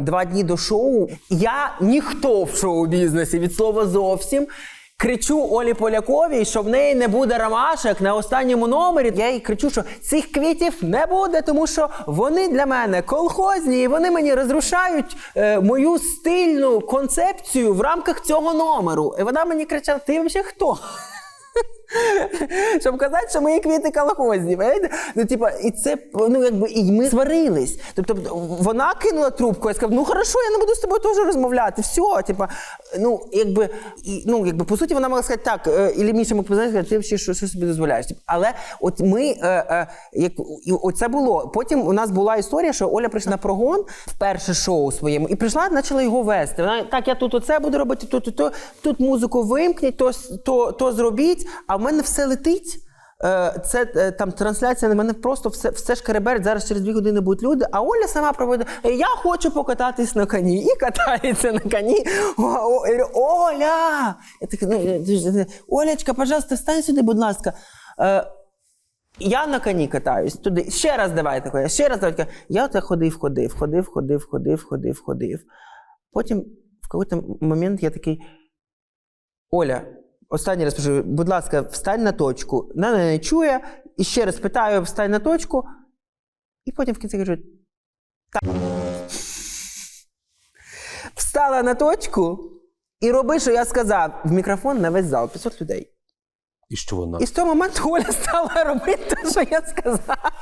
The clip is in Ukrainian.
два дні до шоу. Я ніхто в шоу-бізнесі від слова зовсім. Кричу Олі Поляковій, що в неї не буде ромашок на останньому номері. Я їй кричу, що цих квітів не буде, тому що вони для мене колхозні, і вони мені розрушають е, мою стильну концепцію в рамках цього номеру. І вона мені кричала: ти взагалі хто? Щоб казати, що мої квіти колхозні. Ну, типа, і це ну, якби і ми сварились. Тобто вона кинула трубку, я сказав, ну хорошо, я не буду з тобою теж розмовляти. Все, типа, ну, якби, і, ну, якби, по суті, вона могла сказати, так, е, і Міша мог сказати, ти взагалі що, що собі дозволяєш. Але от ми, е, е, як, і оце було. Потім у нас була історія, що Оля прийшла на прогон в перше шоу своєму і прийшла, почала його вести. Вона так, я тут оце буду робити, тут, тут, тут, тут музику вимкніть, то, то, то зробіть, а в мене все летить. Е, Це е, там трансляція на мене просто все, все шкереберть. Зараз через дві години будуть люди. А Оля сама проводить. Я хочу покататись на коні. І катається на коні. О, Оля! Я так, ну, Олечка, пожалуйста, встань сюди, будь ласка. Е, я на коні катаюсь туди. Ще раз давай таке, ще раз давай таке. Я оце ходив, ходив, ходив, ходив, ходив, ходив, ходив. Потім в якийсь момент я такий. Оля, останній раз кажу, будь ласка, встань на точку. Вона не чує. І ще раз питаю, встань на точку. І потім в кінці кажу. Так. Встала на точку і роби, що я сказав, в мікрофон на весь зал, 500 людей. І що вона? І з того моменту Оля стала робити те, що я сказав.